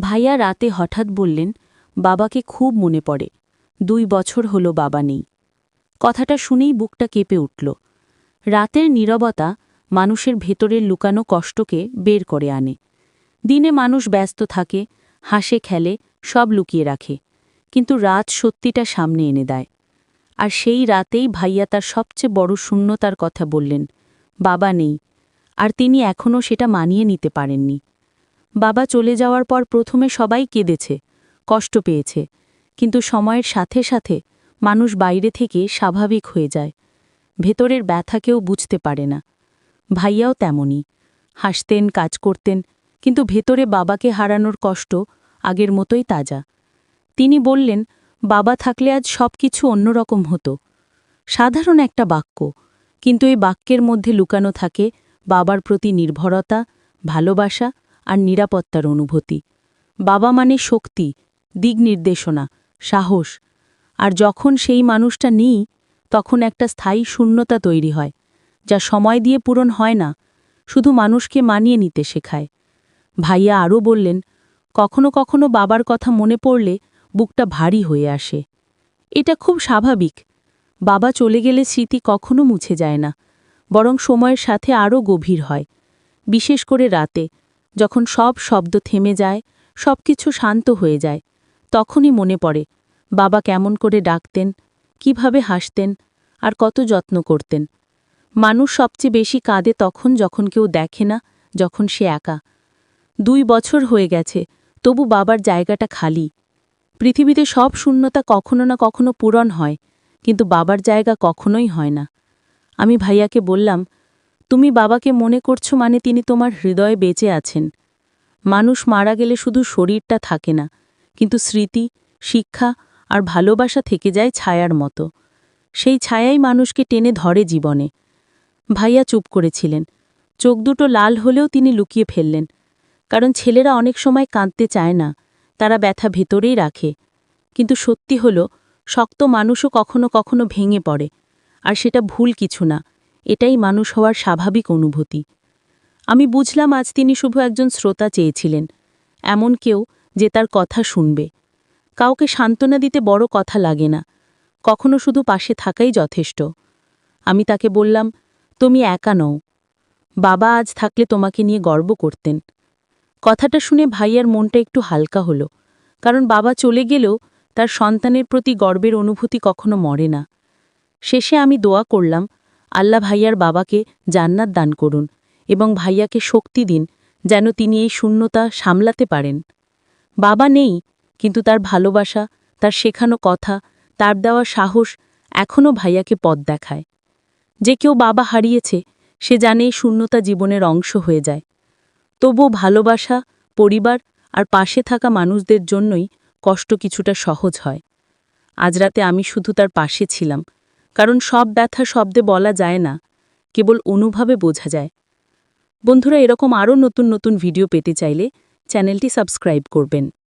ভাইয়া রাতে হঠাৎ বললেন, বাবাকে খুব মনে পড়ে। দুই বছর হলো বাবা নেই। কথাটা শুনেই বুকটা কেঁপে উঠল। রাতের নীরবতা মানুষের ভেতরের লুকানো কষ্টকে বের করে আনে। দিনে মানুষ ব্যস্ত থাকে, হাসে, খেলে, সব লুকিয়ে রাখে। কিন্তু রাত সত্যিটা সামনে এনে দেয়। আর সেই রাতেই ভাইয়া তার সবচেয়ে বড় শূন্যতার কথা বললেন, বাবা নেই। আর তিনি এখনও সেটা মানিয়ে নিতে পারেননি। বাবা চলে যাওয়ার পর প্রথমে সবাই কেঁদেছে, কষ্ট পেয়েছে। কিন্তু সময়ের সাথে সাথে মানুষ বাইরে থেকে স্বাভাবিক হয়ে যায়। ভেতরের ব্যথা কেউ বুঝতে পারে না। ভাইয়াও তেমনই। হাসতেন, কাজ করতেন, কিন্তু ভেতরে বাবাকে হারানোর কষ্ট আগের মতোই তাজা। তিনি বললেন, বাবা থাকলে আজ সব কিছু অন্যরকম হতো। সাধারণ একটা বাক্য, কিন্তু এই বাক্যের মধ্যে লুকানো থাকে বাবার প্রতি নির্ভরতা, ভালোবাসা আর নিরাপত্তার অনুভূতি। বাবা মানে শক্তি, দিক নির্দেশনা, সাহস। আর যখন সেই মানুষটা নেই, তখন একটা স্থায়ী শূন্যতা তৈরি হয়, যা সময় দিয়ে পূরণ হয় না, শুধু মানুষকে মানিয়ে নিতে শেখায়। ভাইয়া আরও বললেন, কখনো কখনো বাবার কথা মনে পড়লে বুকটা ভারী হয়ে আসে। এটা খুব স্বাভাবিক। বাবা চলে গেলে স্মৃতি কখনো মুছে যায় না, বরং সময়ের সাথে আরও গভীর হয়, বিশেষ করে রাতে। যখন সব শব্দ থেমে যায় সব কিছু শান্ত হয়ে যায়। তখনই মনে পড়ে, বাবা কেমন করে ডাকতেন, কীভাবে হাসতেন, আর কত যত্ন করতেন। মানুষ সবচেয়ে বেশি কাঁদে তখন যখন কেউ দেখে না, যখন সে একা। দুই বছর হয়ে গেছে, তবু বাবার জায়গাটা খালি। পৃথিবীতে সব শূন্যতা কখনো না কখনো পূরণ হয়, কিন্তু বাবার জায়গা কখনোই হয় না। আমি ভাইয়াকে বললাম তুমি বাবাকে মনে করছ মানে তিনি তোমার হৃদয়ে বেঁচে আছেন। মানুষ মারা গেলে শুধু শরীরটা থাকে না, কিন্তু স্মৃতি, শিক্ষা আর ভালোবাসা থেকে যায় ছায়ার মতো। সেই ছায়াই মানুষকে টেনে ধরে জীবনে। ভাইয়া চুপ করেছিলেন। চোখ দুটো লাল হলেও তিনি লুকিয়ে ফেললেন। কারণ ছেলেরা অনেক সময় কাঁদতে চায় না, তারা ব্যথা ভেতরেই রাখে। কিন্তু সত্যি হল, শক্ত মানুষও কখনো কখনো ভেঙে পড়ে। আর সেটা ভুল কিছু না। এটাই মানুষ হওয়ার স্বাভাবিক অনুভূতি। আমি বুঝলাম আজ তিনি শুধু একজন শ্রোতা চেয়েছিলেন, এমন কেউ যে তার কথা শুনবে। কাউকে সান্ত্বনা দিতে বড় কথা লাগে না, কখনো শুধু পাশে থাকাই যথেষ্ট। আমি তাকে বললাম, তুমি একা নও। বাবা আজ থাকলে তোমাকে নিয়ে গর্ব করতেন। কথাটা শুনে ভাইয়ার মনটা একটু হালকা হলো, কারণ বাবা চলে গেলেও তার সন্তানের প্রতি গর্বের অনুভূতি কখনো মরে না। শেষে আমি দোয়া করলাম আল্লাহ ভাইয়ার বাবাকে জান্নাত দান করুন এবং ভাইয়াকে শক্তি দিন যেন তিনি এই শূন্যতা সামলাতে পারেন। বাবা নেই, কিন্তু তার ভালোবাসা, তার শেখানো কথা, তার দেওয়া সাহস এখনও ভাইয়াকে পথ দেখায়। যে কেউ বাবা হারিয়েছে, সে জানে এই শূন্যতা জীবনের অংশ হয়ে যায়। তবুও ভালোবাসা, পরিবার আর পাশে থাকা মানুষদের জন্যই কষ্ট কিছুটা সহজ হয়। আজ রাতে আমি শুধু তার পাশে ছিলাম। কারণ সব ব্যথা শব্দে বলা যায় না, কেবল অনুভাবে বোঝা যায়। বন্ধুরা, এরকম আরও নতুন নতুন ভিডিও পেতে চাইলে চ্যানেলটি সাবস্ক্রাইব করবেন।